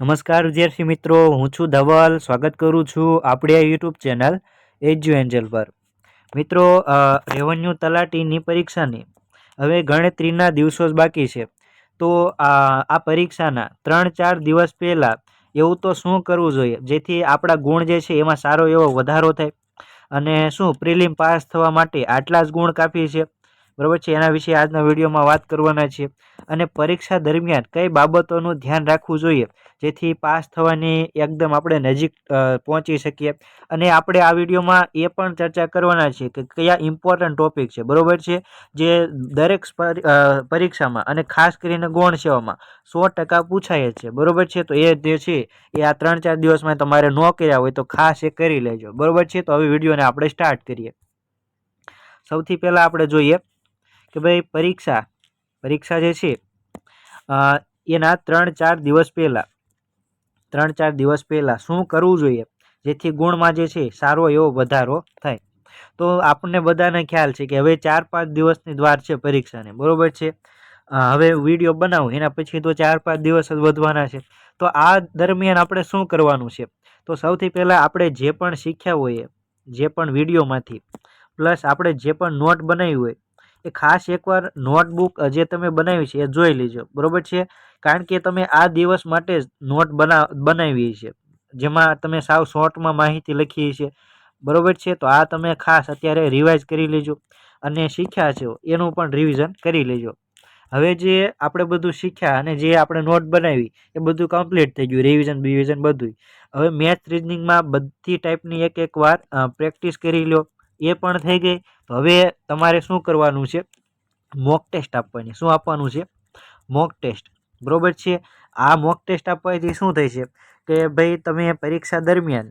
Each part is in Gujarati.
નમસ્કાર વિદ્યાર્થી મિત્રો, હું છું ધવલ. સ્વાગત કરું છું આપણી આ યુટ્યુબ ચેનલ એજ્યુ એન્જલ પર. મિત્રો રેવન્યુ તલાટીની પરીક્ષાની હવે ગણતરીના દિવસો જ બાકી છે. તો આ પરીક્ષાના ત્રણ ચાર દિવસ પહેલાં એવું તો શું કરવું જોઈએ? જેથી આપણા ગુણ જે છે એમાં સારો એવો વધારો થાય. અને શું, પ્રિલિમ પાસ થવા માટે આટલા જ ગુણ કાફી છે? બરાબર છે? એના વિશે આજના વિડીયોમાં વાત કરવાના છે અને પરીક્ષા દરમિયાન કઈ બાબતોનું ધ્યાન રાખવું જોઈએ? જેથી પાસ થવાની એકદમ આપણે નજીક પહોંચી શકીએ. અને આપણે આ વિડીયોમાં એ પણ ચર્ચા કરવાના છીએ કે કયા ઇમ્પોર્ટન્ટ ટોપિક છે, બરોબર છે? જે દરેક પરીક્ષામાં અને ખાસ કરીને ગૌણ સેવામાં સો ટકા પૂછાય છે. બરોબર છે? તો એ જે છે, એ આ ત્રણ ચાર દિવસમાં તમારે ન કર્યા હોય તો ખાસ એ કરી લેજો. બરાબર છે? તો હવે વિડીયોને આપણે સ્ટાર્ટ કરીએ. સૌથી પહેલાં આપણે જોઈએ કે ભાઈ પરીક્ષા પરીક્ષા જે છે એના ત્રણ ચાર દિવસ પહેલાં, ત્રણ ચાર દિવસ પહેલાં શું કરવું જોઈએ? જેથી ગુણમાં જે છે સારો એવો વધારો થાય. તો આપણને બધાને ખ્યાલ છે કે હવે ચાર પાંચ દિવસની દ્વાર છે પરીક્ષાને, બરોબર છે? હવે વીડિયો બનાવું, એના પછી તો ચાર પાંચ દિવસ જ વધવાના છે. તો આ દરમિયાન આપણે શું કરવાનું છે? તો સૌથી પહેલાં આપણે જે પણ શીખ્યા હોઈએ, જે પણ વિડીયોમાંથી, પ્લસ આપણે જે પણ નોટ બનાવી હોય એ ખાસ એકવાર નોટબુક જે તમે બનાવી છે એ જોઈ લેજો. બરોબર છે? કારણ કે તમે આ દિવસ માટે જ નોટ બના, બનાવી છે. જેમાં તમે સાવ શોર્ટમાં માહિતી લખી છે. બરોબર છે? તો આ તમે ખાસ અત્યારે રિવાઇઝ કરી લેજો અને શીખ્યા છો એનું પણ રિવિઝન કરી લેજો. હવે જે આપણે બધું શીખ્યા અને જે આપણે નોટ બનાવી, એ બધું કમ્પ્લીટ થઈ ગયું, રિવિઝન, બિવિઝન બધું હવે મેથ રિઝનિંગમાં બધી ટાઈપની એક એક વાર પ્રેક્ટિસ કરી લો. એ પણ થઈ ગઈ. હવે તમારે શું કરવાનું છે? મોક ટેસ્ટ આપવાની. શું આપવાનું છે? મોક ટેસ્ટ બરોબર છે? આ મોક ટેસ્ટ આપવાથી શું થાય છે? કે ભાઈ તમે પરીક્ષા દરમિયાન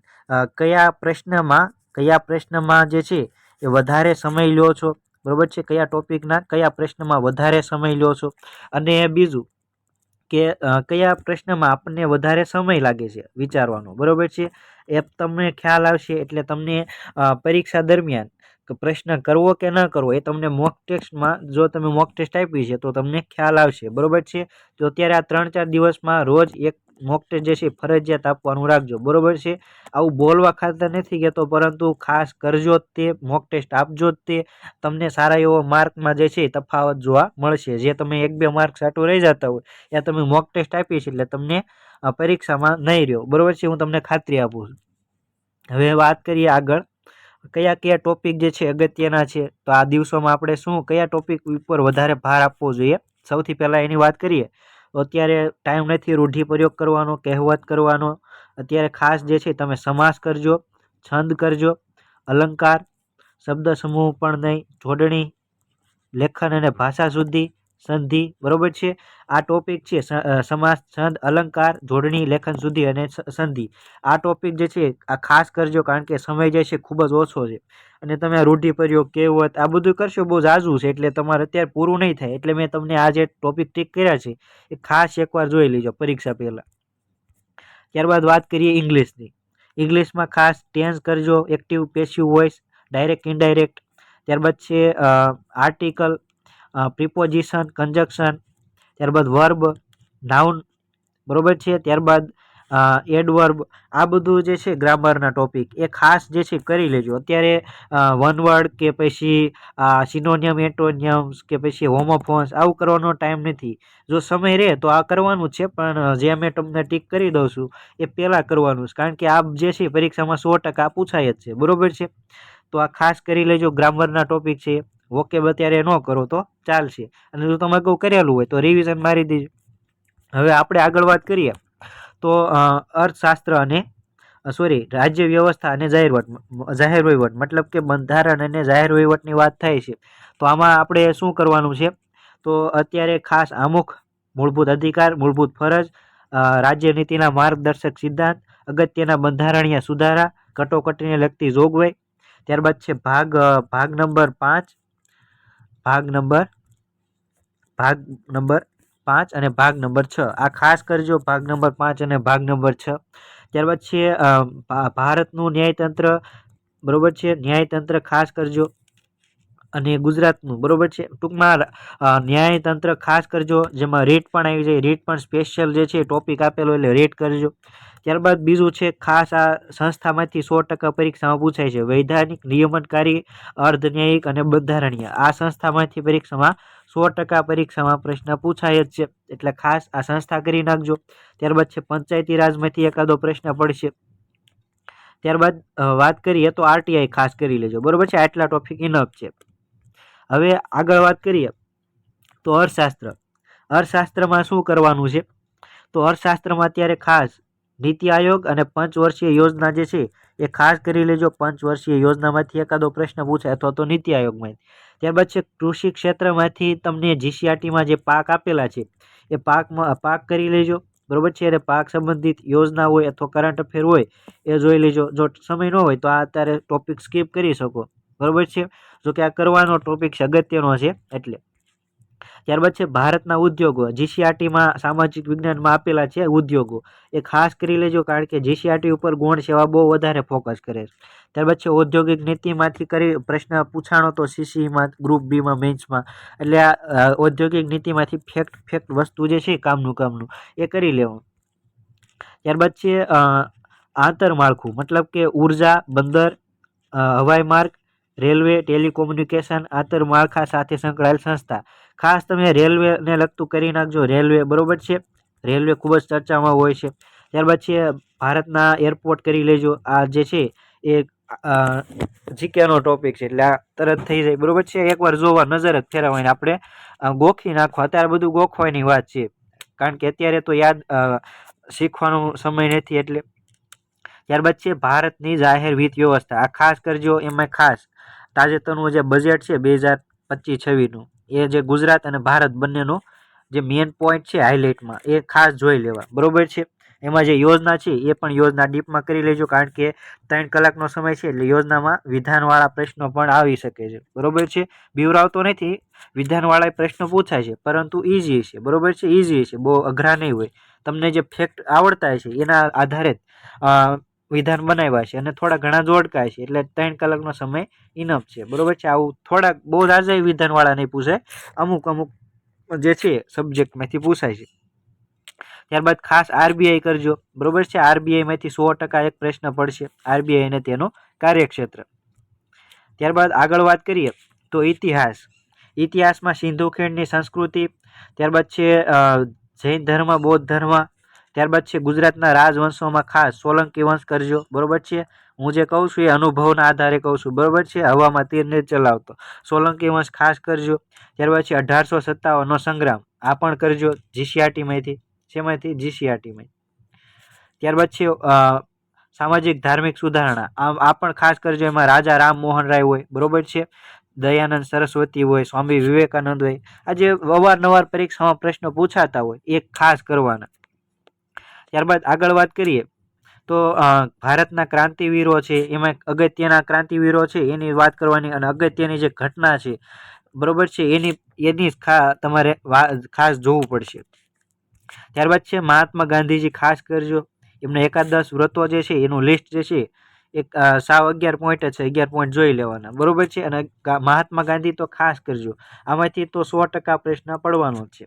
કયા પ્રશ્નમાં કયા પ્રશ્નમાં જે છે એ વધારે સમય લો છો? બરોબર છે? કયા ટોપિકના કયા પ્રશ્નમાં વધારે સમય લો છો? અને બીજું કે કયા પ્રશ્નમાં આપણને વધારે સમય લાગે છે વિચારવાનો? બરોબર છે? એ તમને ખ્યાલ આવશે એટલે તમને પરીક્ષા દરમિયાન પ્રશ્ન કરવો કે ન કરવો એ તમને મોક ટેસ્ટમાં જો તમે મોક ટેસ્ટ આપી છે તો તમને ખ્યાલ આવશે. બરોબર છે? તો અત્યારે આ ત્રણ ચાર દિવસમાં રોજ એક મોક જે છે ફરજિયાત આપવાનું રાખજો. બરોબર છે? આવું બોલવા ખાતર નથી કહેતો, પરંતુ ખાસ કરજો જ તે, મોક ટેસ્ટ આપજો જ તે. તમને સારા એવો માર્કમાં જે છે તફાવત જોવા મળશે. જે તમે એક બે માર્ક સાટું રહી જતા હોય એ તમે મોક ટેસ્ટ આપી છે એટલે તમને પરીક્ષામાં નહીં રહ્યો. બરોબર છે? હું તમને ખાતરી આપું છું. હવે વાત કરીએ આગળ. કયા કયા ટોપિક જે છે અગત્યના છે? તો આ દિવસોમાં આપણે શું, કયા ટોપિક ઉપર વધારે ભાર આપવો જોઈએ? સૌથી પહેલાં એની વાત કરીએ. અત્યારે ટાઈમ નથી રૂઢિપ્રયોગ કરવાનો, કહેવત કરવાનો. અત્યારે ખાસ જે છે, તમે સમાસ કરજો, છંદ કરજો, અલંકાર શબ્દ સમૂહ પણ નહીં, જોડણી, લેખન અને ભાષા શુદ્ધિ સંધિ, બરોબર છે? આ ટોપિક છે સમાસ, છંદ, અલંકાર, જોડણી, લેખન સુધી અને સંધિ. આ ટોપિક જે છે, આ ખાસ કરજો કારણ કે સમય જે છે, ખૂબ જ ઓછો છે. અને તમે રૂઢિપ્રયોગ કહેવત, આ બધું કરશો બહુ ઝાઝું છે, એટલે તમારે અત્યારે પૂરું નહીં થાય. એટલે મેં તમને આ જે ટોપિક ટીક કર્યા છે, એ ખાસ એકવાર જોઈ લેજો પરીક્ષા પહેલાં. ત્યારબાદ વાત કરીએ ઇંગ્લિશની. ઇંગ્લિશમાં ખાસ ટેન્સ કરજો active passive voice direct indirect ત્યારબાદ છે આર્ટિકલ પ્રિપોઝિશન કન્જક્શન ત્યારબાદ વર્બ નાઉન બરોબર છે? ત્યારબાદ એડવર્બ આ બધું જે છે ગ્રામરના ટોપિક એ ખાસ જે છે કરી લેજો. અત્યારે વન વર્ડ કે પછી સિનોનિયમ એન્ટોનિયમ્સ કે પછી હોમોફોન્સ આવું કરવાનો ટાઈમ નથી. જો સમય રહે તો આ કરવાનું છે, પણ જે મેં તમને ટીક કરી દઉં છું, એ પહેલાં કરવાનું છે. કારણ કે આ જે છે પરીક્ષામાં સો ટકા પૂછાય જ છે. બરોબર છે? તો આ ખાસ કરી લેજો ગ્રામરના ટોપિક છે. વોકેબ અત્યારે ન કરો તો ચાલશે. અને જો તમે અગાઉ કરેલું હોય તો રિવિઝન મારી દેજો. હવે આપણે આગળ વાત કરીએ તો અર્થશાસ્ત્ર અને સોરી રાજ્ય વ્યવસ્થા અને જાહેર વહીવટ જાહેર વહીવટ, મતલબ કે બંધારણ અને જાહેર વહીવટની વાત થાય છે. તો આમાં આપણે શું કરવાનું છે? તો અત્યારે ખાસ આમુખ, મૂળભૂત અધિકાર, મૂળભૂત ફરજ રાજ્ય નીતિના માર્ગદર્શક સિદ્ધાંત, અગત્યના બંધારણીય સુધારા, કટોકટીને લગતી જોગવાઈ, ત્યારબાદ છે ભાગ ભાગ નંબર પાંચ ભાગ નંબર ભાગ નંબર પાંચ અને ભાગ નંબર છ. આ ખાસ કરજો ભાગ નંબર પાંચ અને ભાગ નંબર છ. ત્યારબાદ છે ભારતનું ન્યાયતંત્ર, બરોબર છે? ન્યાયતંત્ર ખાસ કરજો. અને ગુજરાતનું, બરોબર છે? ટૂંકમાં ન્યાયતંત્ર ખાસ કરજો, જેમાં રેટ પણ આવી જાય, રેટ પણ સ્પેશિયલ જે છે ટોપિક આપેલો એટલે રેટ કરજો. ત્યારબાદ બીજું છે, ખાસ આ સંસ્થામાંથી સો ટકા પરીક્ષામાં પૂછાય છે, વૈધાનિક નિયમનકારી, અર્ધન્યાયિક અને બંધારણીય. આ સંસ્થામાંથી પરીક્ષામાં સો ટકા પરીક્ષામાં પ્રશ્ન પૂછાય જ છે, એટલે ખાસ આ સંસ્થા કરી નાખજો. ત્યારબાદ છે, પંચાયતી રાજમાંથી એકાદો પ્રશ્ન પડશે. ત્યારબાદ વાત કરીએ તો આરટીઆઈ ખાસ કરી લેજો, બરોબર છે? આટલા ટોપિક ઇનફ છે. હવે આગળ વાત કરીએ તો અર્થશાસ્ત્ર. અર્થશાસ્ત્રમાં શું કરવાનું છે? તો અર્થશાસ્ત્રમાં અત્યારે ખાસ નીતિ આયોગ અને પંચવર્ષીય યોજના જે છે, એ ખાસ કરી લેજો. પંચવર્ષીય યોજનામાંથી એકાદો પ્રશ્ન પૂછાય અથવા તો નીતિ આયોગમાં. ત્યારબાદ છે, કૃષિ ક્ષેત્રમાંથી તમને જીસીઆરટીમાં જે પાક આપેલા છે, એ પાકમાં પાક કરી લેજો. બરોબર છે અને પાક સંબંધિત યોજના હોય અથવા કરંટ અફેર હોય, એ જોઈ લેજો. જો સમય ન હોય તો આ અત્યારે ટોપિક સ્કીપ કરી શકો. બરોબર છે? જો કે આ કરવાનો ટોપિક છે, અગત્યનો છે, એટલે. ત્યારબાદ છે, ભારતના ઉદ્યોગો જીસીઆરટીમાં સામાજિક વિજ્ઞાનમાં આપેલા છે ઉદ્યોગો. એ ખાસ કરી લેજો, કારણ કે જીસીઆરટી ઉપર ગૌણ સેવા બહુ વધારે ફોકસ કરે છે. ત્યારબાદ છે, ઔદ્યોગિક નીતિમાંથી કરી પ્રશ્ન પૂછાણો તો સીસીમાં ગ્રુપ બીમાં મેન્સમાં એટલે આ ઔદ્યોગિક નીતિમાંથી ફેક્ટ ફેક્ટ વસ્તુ જે છે કામનું કામનું, એ કરી લેવું ત્યારબાદ છે આંતરમાળખું, મતલબ કે ઊર્જા, બંદર હવાઈ માર્ગ રેલવે ટેલિકોમ્યુનિકેશન આંતરમાળખા સાથે સંકળાયેલ સંસ્થા. ખાસ તમે રેલવેને લગતું કરી નાખજો. રેલવે બરોબર છે? રેલવે ખૂબ જ ચર્ચામાં હોય છે. ત્યારબાદ છે, ભારતના એરપોર્ટ કરી લેજો. આ જે છે, એ જીકેનો ટોપિક છે. એટલે આ તરત થઈ જાય. બરોબર છે? એકવાર જોવા નજર જ ફેરવવાની આપણે ગોખી નાખવા અત્યારે બધું ગોખવાની વાત છે. કારણ કે અત્યારે તો યાદ શીખવાનો સમય નથી એટલે. ત્યારબાદ છે, ભારતની જાહેર વિત વ્યવસ્થા આ ખાસ કરજો એમાં ખાસ. તાજેતરનું જે બજેટ છે બે હજાર પચીસ છવ્વીસનું, એ જે ગુજરાત અને ભારત બંનેનો જે મેઇન પોઈન્ટ છે હાઇલાઇટમાં એ ખાસ જોઈ લેવા. બરોબર છે? એમાં જે યોજના છે, એ પણ યોજના ડીપમાં કરી લેજો, કારણ કે ત્રણ કલાકનો સમય છે, એટલે યોજનામાં વિધાનવાળા પ્રશ્નો પણ આવી શકે છે. બરોબર છે? બીવરાવતો નથી વિધાનવાળા પ્રશ્નો પૂછાય છે, પરંતુ ઇઝી છે. બરોબર છે? ઇઝી છે. બહુ અઘરા નહીં હોય. તમને જે ફેક્ટ આવડતા છે, એના આધારે વિધાન બનાવ્યા છે અને થોડા ઘણા જોડકાય છે, એટલે ત્રણ કલાકનો સમય ઇનફ છે. બરોબર છે? આવું થોડાક બહુ રાજા વિધાનવાળા નહીં પૂછાય અમુક અમુક જે છે સબ્જેક્ટમાંથી પૂછાય છે. ત્યારબાદ ખાસ આરબીઆઈ કરજો. બરોબર છે? આરબીઆઈમાંથી સો ટકા એક પ્રશ્ન પડશે. આરબીઆઈ અને તેનો કાર્યક્ષેત્ર. ત્યારબાદ આગળ વાત કરીએ તો ઇતિહાસ. ઇતિહાસમાં સિંધુ ખીણની સંસ્કૃતિ. ત્યારબાદ છે જૈન ધર્મ, બૌદ્ધ ધર્મ ત્યારબાદ છે ગુજરાતના રાજવંશોમાં ખાસ સોલંકી વંશ કરજો. બરોબર છે? હું જે કહું છું એ અનુભવના આધારે કહું છું. બરોબર છે? હવામાં તીરને ચલાવતો. સોલંકી વંશ ખાસ કરજો. ત્યારબાદ છે અઢારસો સત્તાવનનો સંગ્રામ. આ પણ કરજો જીસીઆરટીમાંથી. શેમાંથી? જીસીઆરટીમાં. ત્યારબાદ છે સામાજિક ધાર્મિક સુધારણા. આમ, આ પણ ખાસ કરજો. એમાં રાજા રામ મોહન રાય હોય. બરોબર છે? દયાનંદ સરસ્વતી હોય, સ્વામી વિવેકાનંદ હોય. આ જે અવારનવાર પરીક્ષામાં પ્રશ્નો પૂછાતા હોય, એ ખાસ કરવાના. ત્યારબાદ આગળ વાત કરીએ, તો ભારતના ક્રાંતિવીરો છે, એમાં અગત્યના ક્રાંતિવીરો છે, એની વાત કરવાની અને અગત્યની જે ઘટના છે, બરોબર છે, એની એની ખા, તમારે ખાસ જોવું પડશે. ત્યારબાદ છે, મહાત્મા ગાંધીજી ખાસ કરજો, એમને એકાદશ વ્રતો જે છે, એનું લિસ્ટ જે છે, એક સાવ અગિયાર પોઈન્ટ છે, અગિયાર પોઈન્ટ જોઈ લેવાના, બરોબર છે, અને મહાત્મા ગાંધી તો ખાસ કરજો, આમાંથી તો સો ટકા પ્રશ્ન પડવાનો છે.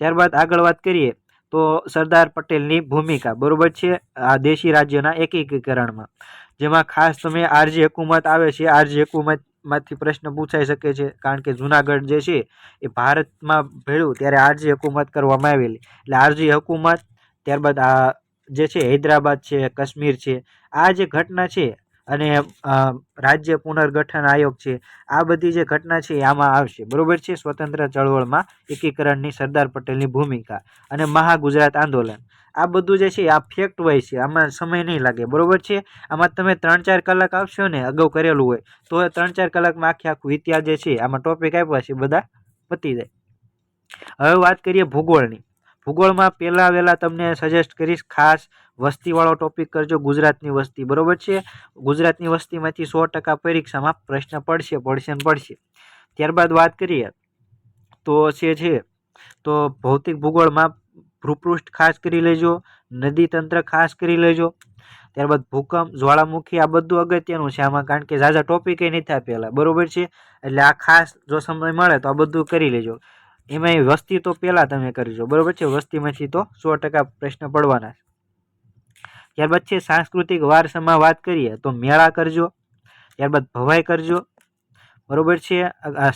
ત્યારબાદ આગળ વાત કરીએ તો સરદાર પટેલની ભૂમિકા બરોબર છે? આ દેશી રાજ્યના એકીકરણમાં. જેમાં ખાસ તમે આરજી હકુમત આવે છે, આરજી હકુમતમાંથી પ્રશ્ન પૂછાઈ શકે છે, કારણ કે જુનાગઢ જે છે, એ ભારતમાં ભેળ્યું ત્યારે આરજી હકુમત કરવામાં આવેલી. એટલે આરજી હકુમત ત્યારબાદ આ જે છે, હૈદરાબાદ છે, કાશ્મીર છે, આ જે ઘટના છે અને રાજ્ય પુનર્ગઠન આયોગ છે, આ બધી જે ઘટના છે આમાં આવશે. બરોબર છે? સ્વતંત્ર ચળવળમાં એકીકરણની સરદાર પટેલની ભૂમિકા અને મહાગુજરાત આંદોલન. આ બધું જે છે આ ફેક્ટ હોય છે. આમાં સમય નહીં લાગે. બરોબર છે? આમાં તમે ત્રણ ચાર કલાક આવશો ને, અગાઉ કરેલું હોય, તો ત્રણ ચાર કલાકમાં આખી આખું ઇતિહાસ જે છે આમાં ટોપિક આપ્યા છે બધા પતી જાય. હવે વાત કરીએ ભૂગોળની. ભૂગોળમાં પહેલાં વહેલાં તમને સજેસ્ટ કરીશ, ખાસ વસ્તીવાળો ટોપિક કરજો ગુજરાતની વસ્તી, બરોબર છે? ગુજરાતની વસ્તીમાંથી સો ટકા પરીક્ષામાં પ્રશ્ન પડશે પડશે ને પડશે. ત્યારબાદ વાત કરીએ તો છે તો ભૌતિક ભૂગોળમાં ભૂપૃષ્ઠ ખાસ કરી લેજો, નદી તંત્ર ખાસ કરી લેજો. ત્યારબાદ ભૂકંપ, જ્વાળામુખી, આ બધું અગત્યનું છે આમાં, કારણ કે ઝાઝા ટોપિક એ નથી આપેલા, બરોબર છે? એટલે આ ખાસ જો સમય મળે તો આ બધું કરી લેજો. એમાંય વસ્તી તો પહેલાં તમે કરજો બરાબર છે? વસ્તીમાંથી તો સો ટકા પ્રશ્ન પડવાના છે. ત્યારબાદ છે સાંસ્કૃતિક વારસામાં વાત કરીએ તો મેળા કરજો. ત્યારબાદ ભવાઈ કરજો. બરોબર છે?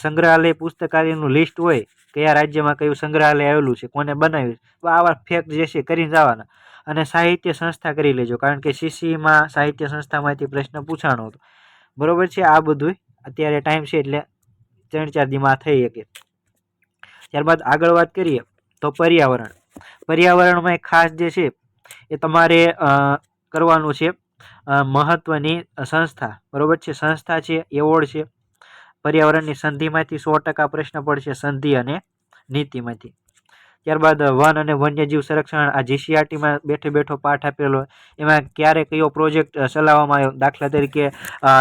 સંગ્રહાલય પુસ્તકાલયનું લિસ્ટ હોય, કયા રાજ્યમાં કયું સંગ્રહાલય આવેલું છે, કોને બનાવ્યું તો આવા ફેક્ટ જે છે કરીને જવાના. અને સાહિત્ય સંસ્થા કરી લેજો, કારણ કે સીસીમાં સાહિત્ય સંસ્થામાંથી પ્રશ્ન પૂછાણો હતો. બરાબર છે? આ બધું અત્યારે ટાઈમ છે એટલે ત્રણ ચાર દીમાં થઈ શકે. ત્યારબાદ આગળ વાત કરીએ તો પર્યાવરણ. પર્યાવરણમાં ખાસ જે છે, એ તમારે કરવાનું છે મહત્ત્વની સંસ્થા. બરોબર છે? સંસ્થા છે, એવોર્ડ છે. પર્યાવરણની સંધિમાંથી સો ટકા પ્રશ્ન પડશે સંધિ અને નીતિમાંથી. ત્યારબાદ વન અને વન્યજીવ સંરક્ષણ, આ જીસીઆરટીમાં બેઠે બેઠો પાઠ આપેલો એમાં ક્યારે કયો પ્રોજેક્ટ ચલાવવામાં આવ્યો? દાખલા તરીકે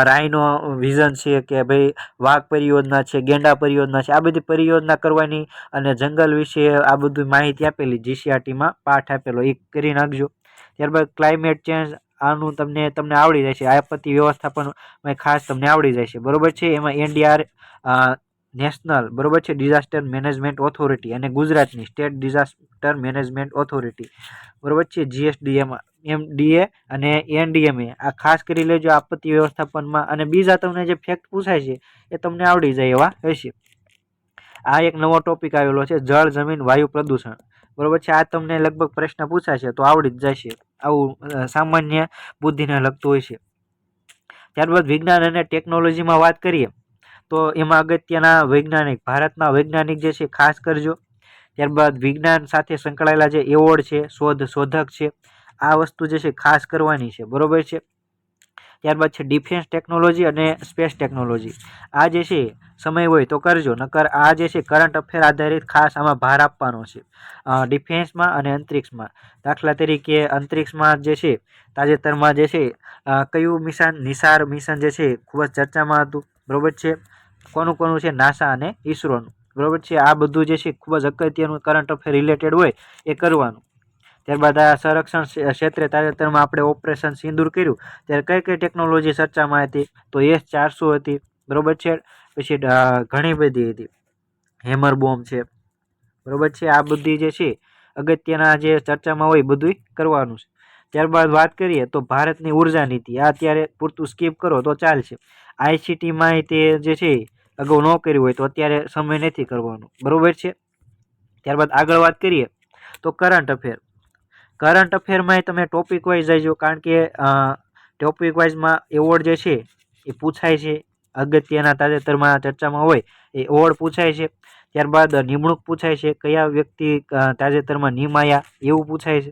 રાયનો વિઝન છે કે ભાઈ વાઘ પરિયોજના છે, ગેંડા પરિયોજના છે, આ બધી પરિયોજના કરવાની અને જંગલ વિશે આ બધી માહિતી આપેલી જીસીઆરટીમાં પાઠ આપેલો. એ કરી નાખજો. ત્યારબાદ ક્લાઇમેટ ચેન્જ આનું તમને તમને આવડી જશે આપત્તિ વ્યવસ્થાપન ખાસ તમને આવડી જશે બરોબર છે? એમાં એનડીઆર નેશનલ, બરોબર છે? ડિઝાસ્ટર મેનેજમેન્ટ ઓથોરિટી અને ગુજરાતની સ્ટેટ ડિઝાસ્ટર મેનેજમેન્ટ ઓથોરિટી બરોબર છે? જીએસડીએમ એમ ડીએ અને એનડીએમએ આ ખાસ કરી લેજો આપત્તિ વ્યવસ્થાપનમાં. અને બીજા તમને જે ફેક્ટ પૂછાય છે, એ તમને આવડી જાય એવા હશે. આ એક નવો ટોપિક આવેલો છે, જળ, જમીન, વાયુ પ્રદૂષણ. બરોબર છે? આ તમને લગભગ પ્રશ્ન પૂછાશે તો આવડી જ જશે. આવું સામાન્ય બુદ્ધિને લગતું હોય છે. ત્યારબાદ વિજ્ઞાન અને ટેકનોલોજીમાં વાત કરીએ. તો એમાં અગત્યના વૈજ્ઞાનિક, ભારતના વૈજ્ઞાનિક જે છે, ખાસ કરજો. ત્યારબાદ વિજ્ઞાન સાથે સંકળાયેલા જે એવોર્ડ છે, શોધ શોધક છે, આ વસ્તુ જે છે, ખાસ કરવાની છે. બરોબર છે? ત્યારબાદ છે, ડિફેન્સ ટેકનોલોજી અને સ્પેસ ટેકનોલોજી. આ જે છે, સમય હોય તો કરજો, નકર આ જે છે, કરંટ અફેર આધારિત ખાસ આમાં ભાર આપવાનો છે. ડિફેન્સમાં અને અંતરિક્ષમાં. દાખલા તરીકે અંતરિક્ષમાં જે છે, તાજેતરમાં જે છે કયું મિશન, નિસાર મિશન જે છે, ખૂબ જ ચર્ચામાં હતું. બરોબર છે? કોનું કોનું છે? નાસા અને ઈસરોનું. બરાબર છે? આ બધું જે છે ખૂબ જ અગત્યનું કરંટ અફેર રિલેટેડ હોય એ કરવાનું. ત્યારબાદ આ સંરક્ષણ ક્ષેત્રે તાજેતરમાં આપણે ઓપરેશન સિંદૂર કર્યું. ત્યારે કઈ કઈ ટેકનોલોજી ચર્ચામાં હતી? તો એસ ચારસો હતી. બરાબર છે? પછી ઘણી બધી હતી. હેમર બોમ્બ છે. બરાબર છે? આ બધી જે છે અગત્યના જે ચર્ચામાં હોય બધું કરવાનું છે. ત્યારબાદ વાત કરીએ તો ભારતની ઊર્જા નીતિ. આ અત્યારે પૂરતું સ્કીપ કરો તો ચાલશે. આઈસીટીમાં તે જે છે અગાઉ ન કર્યું હોય તો અત્યારે સમય નથી કરવાનો. બરાબર છે? ત્યારબાદ આગળ વાત કરીએ તો કરંટ અફેર કરંટ અફેરમાં તમે ટોપિક વાઇઝ જઈજો કારણ કે ટોપિક વાઇઝમાં એવોર્ડ જે છે એ પૂછાય છે. અગત્યના તાજેતરમાં ચર્ચામાં હોય એ એવોર્ડ પૂછાય છે. ત્યારબાદ નિમણૂક પૂછાય છે, કયા વ્યક્તિ તાજેતરમાં નિમાયા એવું પૂછાય છે.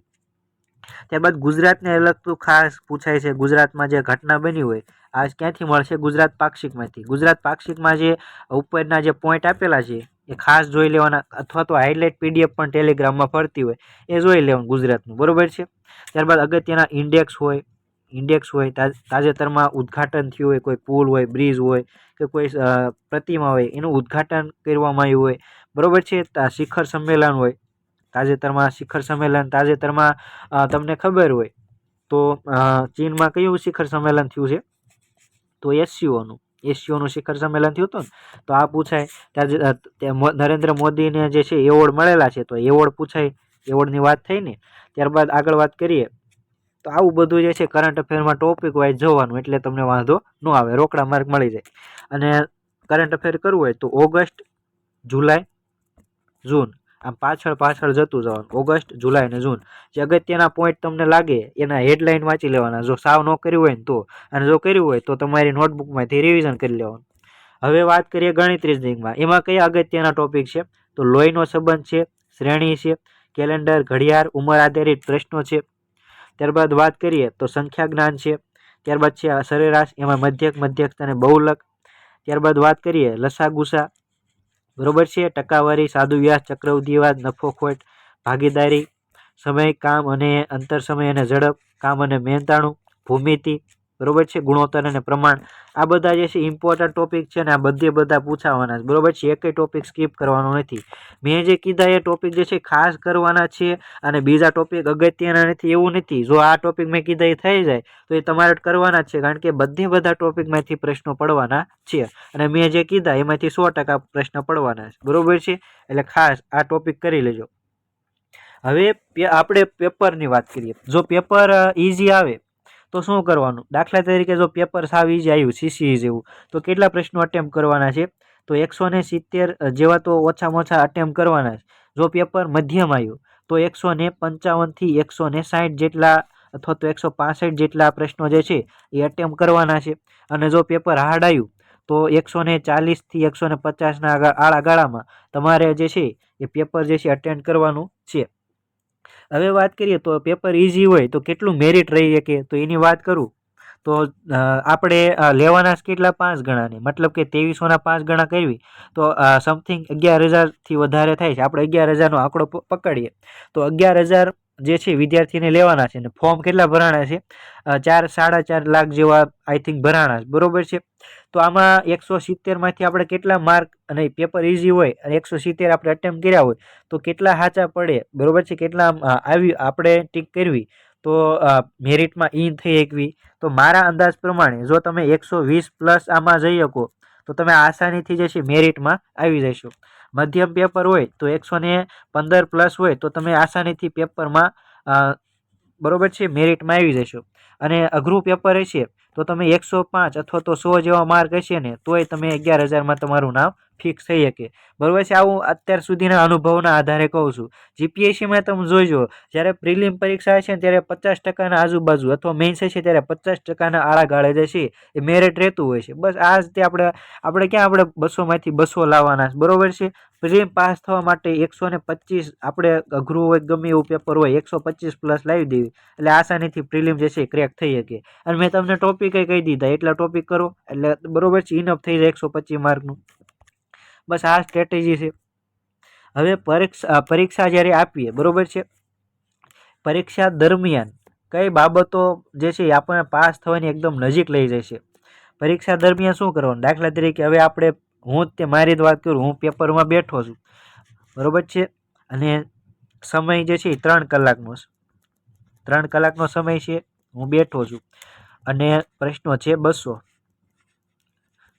ત્યારબાદ ગુજરાતને લગતું ખાસ પૂછાય છે. ગુજરાતમાં જે ઘટના બની હોય આ ક્યાંથી મળશે? ગુજરાત પાક્ષિકમાંથી. ગુજરાત પાક્ષિકમાં જે ઉપરના જે પોઈન્ટ આપેલા છે, એ ખાસ જોઈ લેવાના અથવા તો હાઇલાઇટ પીડીએફ પણ ટેલિગ્રામમાં ફરતી હોય, એ જોઈ લેવાનું ગુજરાતનું. બરોબર છે? ત્યારબાદ અગત્યના ઇન્ડેક્સ હોય ઇન્ડેક્સ હોય, તાજ- તાજેતરમાં ઉદ્ઘાટન થયું હોય, કોઈ પુલ હોય બ્રિજ હોય, કે કોઈ પ્રતિમા હોય, એનું ઉદ્ઘાટન કરવામાં આવ્યું હોય. બરાબર છે? શિખર સંમેલન હોય, તાજેતરમાં શિખર સંમેલન, તાજેતરમાં તમને ખબર હોય, તો ચીનમાં કયું શિખર સંમેલન થયું છે? તો એસસીઓનું એસસીઓનું શિખર સંમેલન થયું હતું ને, તો આ પૂછાય ત્યારે નરેન્દ્ર મોદીને જે છે એવોર્ડ મળેલા છે, તો એવોર્ડ પૂછાય, એવોર્ડની વાત થઈ ને, ત્યારબાદ આગળ વાત કરીએ, તો આવું બધું જે છે કરંટ અફેરમાં ટોપિક વાઇઝ જોવાનું, એટલે તમને વાંધો ન આવે, રોકડા માર્ક મળી જાય. અને કરંટ અફેર કરવું હોય તો ઓગસ્ટ, જુલાઈ, જૂન આમ પાછળ પાછળ જતું જવાનું. ઓગસ્ટ, જુલાઈ અને જૂન. જે અગત્યના પોઈન્ટ તમને લાગે, એના હેડલાઇન વાંચી લેવાના. જો સાવ ન કર્યું હોય ને તો. અને જો કર્યું હોય તો તમારી નોટબુકમાંથી રિવિઝન કરી લેવાનું. હવે વાત કરીએ ગણિત રીઝનિંગમાં એમાં કયા અગત્યના ટોપિક છે? તો લોહીનો સંબંધ છે, શ્રેણી છે કેલેન્ડર ઘડિયાળ, ઉંમર આધારિત પ્રશ્નો છે. ત્યારબાદ વાત કરીએ તો સંખ્યા જ્ઞાન છે. ત્યારબાદ છે સરેરાશ, એમાં મધ્યક મધ્યક અને બહુલક. ત્યારબાદ વાત કરીએ લસાગુસા બરોબર છે? ટકાવારી, સાદુ વ્યાસ, ચક્રવૃદ્ધિવાદ નફો ખોટ ભાગીદારી, સમય, કામ અને અંતર, સમય અને ઝડપ, કામ અને મહેનતાણું, ભૂમિતિ બરોબર છે? ગુણોત્તર અને પ્રમાણ. આ બધા જે છે ઇમ્પોર્ટન્ટ ટોપિક છે ને આ બધે બધા પૂછાવાના છે. બરોબર છે? એકેય ટોપિક સ્કીપ કરવાનો નથી. મેં જે કીધા એ ટોપિક જે છે ખાસ કરવાના છે અને બીજા ટોપિક અગત્યના નથી એવું નથી. જો આ ટોપિક મેં કીધા એ થઈ જાય, તો એ તમારે કરવાના છે કારણ કે બધે બધા ટોપિકમાંથી પ્રશ્નો પડવાના છે. અને મેં જે કીધા એમાંથી સો ટકા પ્રશ્ન પડવાના છે. બરોબર છે? એટલે ખાસ આ ટોપિક કરી લેજો. હવે આપણે પેપરની વાત કરીએ. જો પેપર ઇઝી આવે તો શું કરવાનું? દાખલા તરીકે જો પેપર સાવ ઇઝી આવ્યું સીસીઈ જેવું, તો કેટલા પ્રશ્નો અટેમ્પ કરવાના છે? તો એકસો ને સિત્તેર જેવા તો ઓછામાં ઓછા અટેમ્પ કરવાના છે. જો પેપર મધ્યમ આવ્યું, તો એકસો ને પંચાવનથી એકસો ને સાઠ જેટલા અથવા તો એકસો પાસઠ જેટલા પ્રશ્નો જે છે, એ અટેમ્પ કરવાના છે. અને જો પેપર હાર્ડ આવ્યું, તો એકસો ને ચાલીસથી એકસો ને પચાસના આળા ગાળામાં તમારે જે છે, એ પેપર જે છે અટેન્ડ કરવાનું છે. હવે વાત કરીએ તો પેપર ઇઝી હોય તો કેટલું મેરિટ રહી શકે? તો એની વાત કરું. તો આપણે લેવાના જ કેટલા? પાંચ ગણાને. મતલબ કે ત્રેવીસોના પાંચ ગણા કરવી. તો સમથિંગ અગિયાર હજારથી વધારે થાય છે. આપણે અગિયાર હજારનો આંકડો પકડીએ. તો અગિયાર હજાર જે છે વિદ્યાર્થીને લેવાના છે અને ફોર્મ કેટલા ભરાણા છે? ચાર, સાડા ચાર લાખ જેવા આઈ થિંક ભરાણા બરોબર છે? તો આમાં એકસો સિત્તેરમાંથી આપણે કેટલા માર્ક અને પેપર ઇઝી હોય અને એકસો સિત્તેર આપણે અટેમ્પ કર્યા હોય, તો કેટલા સાચા પડે? બરોબર છે? કેટલા આવી આપણે ટીક કરવી, તો મેરિટમાં ઇન થઈ શકવી. તો મારા અંદાજ પ્રમાણે જો તમે એકસો વીસ પ્લસ આમાં જઈ શકો તો તમે આસાનીથી જે છે મેરિટમાં આવી જશો. મધ્યમ પેપર હોય તો એકસો પંદર પ્લસ હોય તો તમે આસાનીથી પેપરમાં બરોબર છે, મેરિટમાં આવી જશો. અને અઘરું પેપર હશે તો તમે એકસો પાંચ અથવા તો સો જેવા માર્ક હશે ને, તોય તમે અગિયાર હજારમાં તમારું નામ ફિક્સ થઈ શકે. બરોબર છે? આવું અત્યાર સુધીના અનુભવના આધારે કહું છું. જીપીએસસીમાં તમે જોઈજો જ્યારે પ્રિલિમ પરીક્ષા ને ત્યારે પચાસ ટકાના આજુબાજુ અથવા મેન્સ હશે ત્યારે પચાસ ટકાના આળા ગાળે જે છે એ મેરિટ રહેતું હોય છે. બસ આ જ તે આપણે આપણે ક્યાં આપણે બસોમાંથી બસો લાવવાના છે. બરોબર છે? પ્રિલિમ પાસ થવા માટે એકસો ને પચીસ આપણે અઘરું હોય, ગમે એવું પેપર હોય, એકસો પચીસ પ્લસ લાવી દેવી. એટલે આસાનીથી પ્રિલિમ જે છે ક્રેક થઈ શકે. અને મેં તમને ટોપિક કહી દીધા. એટલા ટોપિક કરો. એટલે બરોબર છે? ઇનફ થઈ જાય એકસો પચીસ માર્કનું બસ આ સ્ટ્રેટેજી છે. હવે પરીક્ષા પરીક્ષા જ્યારે આપીએ, બરોબર છે? પરીક્ષા દરમિયાન કઈ બાબતો જે છે એ આપણને પાસ થવાની એકદમ નજીક લઈ જશે પરીક્ષા દરમિયાન શું કરવાનું? દાખલા તરીકે હવે આપણે હું તે મારી વાત કરું, હું પેપરમાં બેઠો છું. બરોબર છે? અને સમય જે છે એ ત્રણ કલાકનો ત્રણ કલાકનો સમય છે, હું બેઠો છું. અને પ્રશ્નો છે બસો.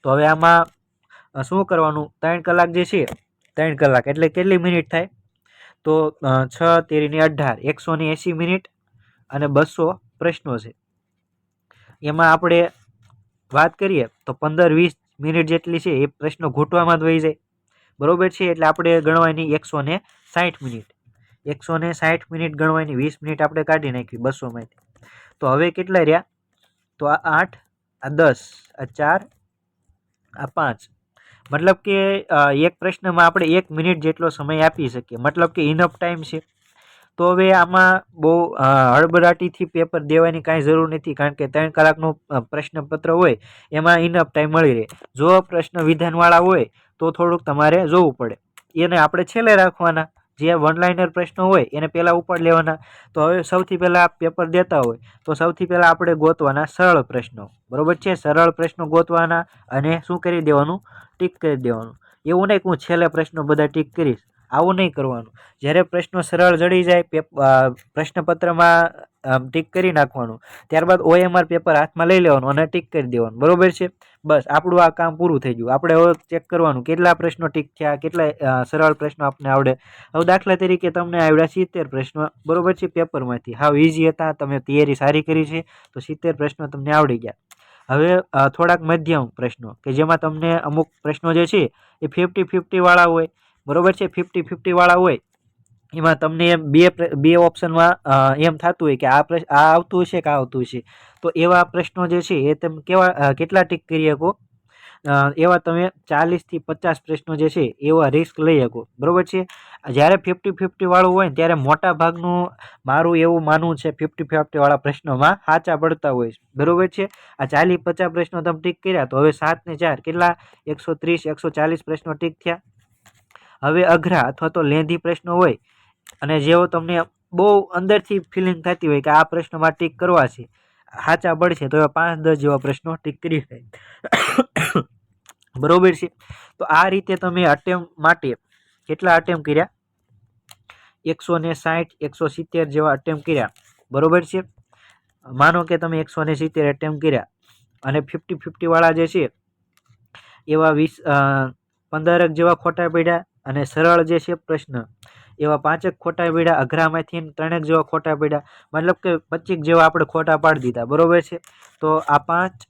તો હવે આમાં શું કરવાનું? ત્રણ કલાક જે છે, ત્રણ કલાક. એટલે કેટલી મિનિટ થાય? તો છ, તેરીની અઢાર, એકસો ને એંસી મિનિટ અને બસો પ્રશ્નો છે. એમાં આપણે વાત કરીએ તો પંદર વીસ મિનિટ જેટલી છે એ પ્રશ્નો ઘૂંટવામાં જ વહી જાય. બરોબર છે? એટલે આપણે ગણવાની એકસો ને સાઠ મિનિટ. એકસો ને સાઠ મિનિટ ગણવાની વીસ મિનિટ આપણે કાઢી નાખી બસોમાંથી. તો હવે કેટલા રહ્યા? તો આ આઠ, આ દસ, આ ચાર, આ પાંચ. મતલબ કે એક પ્રશ્નમાં આપણે એક મિનિટ જેટલો સમય આપી શકીએ. મતલબ કે ઇનફ ટાઈમ છે. તો હવે આમાં બહુ અ, પેપર દેવાની કાંઈ જરૂર નથી. કારણ કે ત્રણ કલાકનું પ્રશ્નપત્ર હોય એમાં ઇનફ ટાઈમ મળી રહે. જો પ્રશ્ન વિધાનવાળા હોય તો થોડુંક તમારે જોવું પડે. એને આપણે છેલ્લે રાખવાના. જે વન લાઇનર પ્રશ્નો હોય એને પહેલાં ઉપાડ લેવાના. તો હવે સૌથી પહેલાં પેપર દેતા હોય, તો સૌથી પહેલાં આપણે ગોતવાના સરળ પ્રશ્નો. બરાબર છે? સરળ પ્રશ્નો ગોતવાના અને શું કરી દેવાનું? ટીક કરી દેવાનું. એવું નહીં કે હું છેલ્લે પ્રશ્નો બધા ટીક કરીશ. આવું નહીં કરવાનું. જ્યારે પ્રશ્નો સરળ જડી જાય, પેપ પ્રશ્નપત્રમાં આમ ટીક કરી નાખવાનું. ત્યારબાદ ઓએમઆર પેપર હાથમાં લઈ લેવાનું અને ટીક કરી દેવાનું. બરોબર છે? બસ, આપણું આ કામ પૂરું થઈ ગયું. આપણે હવે ચેક કરવાનું કેટલા પ્રશ્નો ટીક થયા, કેટલા સરળ પ્રશ્નો આપને આવડે. હવે દાખલા તરીકે તમને આવડ્યા સિત્તેર પ્રશ્નો. બરોબર છે? પેપરમાંથી. હાવ ઇઝી હતા. તમે તૈયારી સારી કરી છે. તો સિત્તેર પ્રશ્નો તમને આવડી ગયા. હવે થોડાક મધ્યમ પ્રશ્નો કે જેમાં તમને અમુક પ્રશ્નો જે છે એ ફિફ્ટી ફિફ્ટીવાળા હોય. બરોબર છે? ફિફ્ટી ફિફ્ટીવાળા હોય. એમાં તમને એમ બે બે ઓપ્શનમાં એમ થતું હોય કે આ પ્રશ્ન આ આવતું હશે કે આ આવતું હશે. તો એવા પ્રશ્નો જે છે એ તમે કેવા કેટલા ટીક કરી શકો? એવા તમે ચાલીસથી પચાસ પ્રશ્નો જે છે એવા રિસ્ક લઈ શકો. બરાબર છે? જ્યારે ફિફ્ટી ફિફ્ટીવાળું હોય ત્યારે મોટા ભાગનું મારું એવું માનવું છે ફિફ્ટી ફિફ્ટીવાળા પ્રશ્નોમાં સાચા પડતા હોય બરોબર છે? આ ચાલીસ પચાસ પ્રશ્નો તમે ટીક કર્યા તો હવે સાત ને ચાર કેટલા? એકસો ત્રીસ, એકસો ચાલીસ પ્રશ્નો ટીક થયા. હવે અઘરા અથવા તો લેંધી પ્રશ્નો હોય અને જેઓ તમને બહુ અંદરથી ફિલિંગ થતી હોય કે આ પ્રશ્નમાં ટીક કરવા છે, સાચા પડશે તો એવા પાંચ દસ જેવા પ્રશ્નો ટીક કરી થાય બરોબર છે? તો આ રીતે તમે અટેમ્પ માટે કેટલા અટેમ્પ કર્યા? એકસો ને સાઠ, એકસો સિત્તેર જેવા અટેમ્પ કર્યા. બરોબર છે? માનો કે તમે એકસો ને સિત્તેર અટેમ્પ કર્યા અને ફિફ્ટી ફિફ્ટીવાળા જે છે, એવા વીસ પંદરક જેવા ખોટા પડ્યા અને સરળ જે છે પ્રશ્ન એવા પાંચેક ખોટા પડ્યા અઘરામાંથી ત્રણેક જેવા ખોટા પડ્યા મતલબ કે પચીસ જેવા આપણે ખોટા પાડી દીધા, બરોબર છે? તો આ પાંચ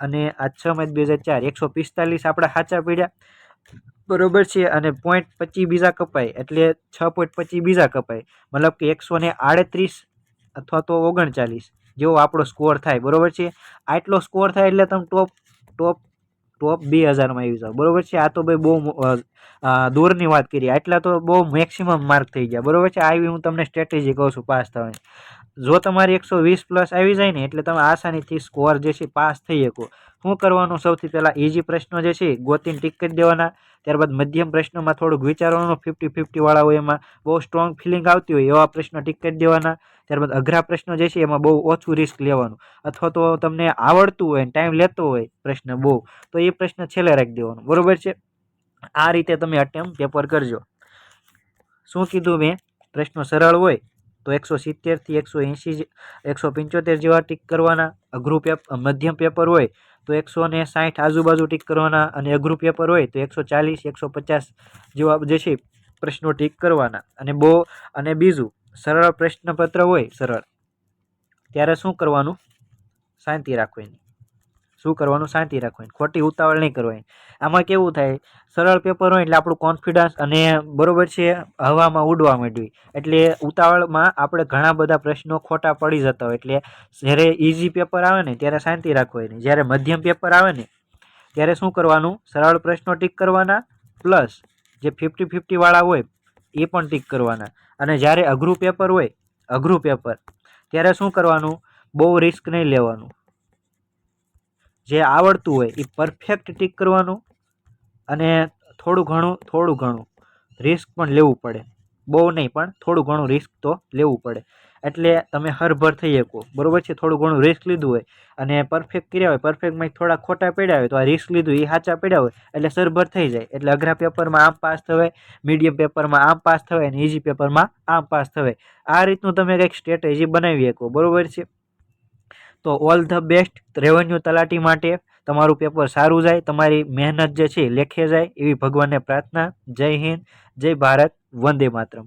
અને આ છ મેચ બે હજાર ચાર, એકસો પિસ્તાલીસ આપણા સાચા પડ્યા બરોબર છે? અને પોઈન્ટ પચીસ બીજા કપાય, એટલે છ પોઈન્ટ પચીસ બીજા કપાય, મતલબ કે એકસો ને આડત્રીસ અથવા તો ઓગણચાલીસ જેવો આપણો સ્કોર થાય, બરોબર છે? આટલો સ્કોર થાય એટલે તમે ટોપ ટોપ ટોપ બે હજારમાં આવી જાઓ. બરોબર છે? આ તો ભાઈ બહુ દૂરની વાત કરી. આટલા તો બહુ મેક્સિમમ માર્ક થઈ ગયા. બરોબર છે? આવી હું તમને સ્ટ્રેટેજી કહું છું પાસ થવાની. જો તમારી એકસો વીસ પ્લસ આવી જાય ને, એટલે તમે આસાનીથી સ્કોર જે છે પાસ થઈ શકો. શું કરવાનું? સૌથી પહેલાં ઇઝી પ્રશ્નો જે છે ગોતીને ટીક કરી દેવાના. ત્યારબાદ મધ્યમ પ્રશ્નોમાં થોડુંક વિચારવાનું ફિફ્ટી ફિફ્ટીવાળા હોય એમાં બહુ સ્ટ્રોંગ ફિલિંગ આવતી હોય એવા પ્રશ્નો ટીક કરી દેવાના. ત્યારબાદ અઘરા પ્રશ્નો જે છે એમાં બહુ ઓછું રિસ્ક લેવાનું. અથવા તો તમને આવડતું હોય ટાઈમ લેતો હોય પ્રશ્ન બહુ, તો એ પ્રશ્ન છેલ્લે રાખી દેવાનો. બરોબર છે? આ રીતે તમે અટેમ્પ પેપર કરજો. શું કીધું મેં? પ્રશ્નો સરળ હોય તો એકસો સિત્તેરથી એકસો એંસી એકસો પંચોતેર જેવા ટીક કરવાના. અઘરું પેપર મધ્યમ પેપર હોય તો એકસો ને સાઠ આજુબાજુ ટીક કરવાના અને અઘરું પેપર હોય તો એકસો ચાલીસ, એકસો પચાસ જેવા જે છે પ્રશ્નો ટીક કરવાના. અને બહુ અને બીજું, સરળ પ્રશ્નપત્ર હોય સરળ. ત્યારે શું કરવાનું? શાંતિ રાખવાની શું કરવાનું શાંતિ રાખવાની, ખોટી ઉતાવળ નહીં કરવાની. આમાં કેવું થાય, સરળ પેપર હોય એટલે આપણું કોન્ફિડન્સ અને બરોબર છે, હવામાં ઉડવા માંડ્યું એટલે ઉતાવળમાં આપણે ઘણા બધા પ્રશ્નો ખોટા પડી જતા હોય. એટલે જ્યારે ઇઝી પેપર આવે ને, ત્યારે શાંતિ રાખવાની. જ્યારે મધ્યમ પેપર આવે ને, ત્યારે શું કરવાનું, સરળ પ્રશ્નો ટીક કરવાના પ્લસ જે ફિફ્ટી ફિફ્ટીવાળા હોય, એ પણ ટીક કરવાના. અને જ્યારે અઘરું પેપર હોય, અઘરું પેપર, ત્યારે શું કરવાનું, બહુ રિસ્ક નહીં લેવાનું. જે આવડતું હોય એ પરફેક્ટ ટીક કરવાનું અને થોડું ઘણું થોડું ઘણું રિસ્ક પણ લેવું પડે. બહુ નહીં, પણ થોડું ઘણું રિસ્ક તો લેવું પડે. એટલે તમે હરભર થઈ શકો. બરોબર છે? થોડું ઘણું રિસ્ક લીધું હોય અને પરફેક્ટ કર્યા હોય પરફેક્ટમાં થોડા ખોટા પડ્યા હોય તો આ રિસ્ક લીધું એ સાચા પડ્યા હોય એટલે સરભર થઈ જાય. એટલે અઘરા પેપરમાં આમ પાસ થવાય મીડિયમ પેપરમાં આમ પાસ થવાય અને ઇઝી પેપરમાં આમ પાસ થવાય. આ રીતનું તમે કંઈક સ્ટ્રેટેજી બનાવી શકો. બરોબર છે? તો ઓલ ધ બેસ્ટ રેવન્યુ તલાટી માટે તમારું પેપર સારું જાય, તમારી મહેનત જે છે લેખે જાય એવી ભગવાનને પ્રાર્થના. જય હિન્દ, જય ભારત, વંદે માતરમ.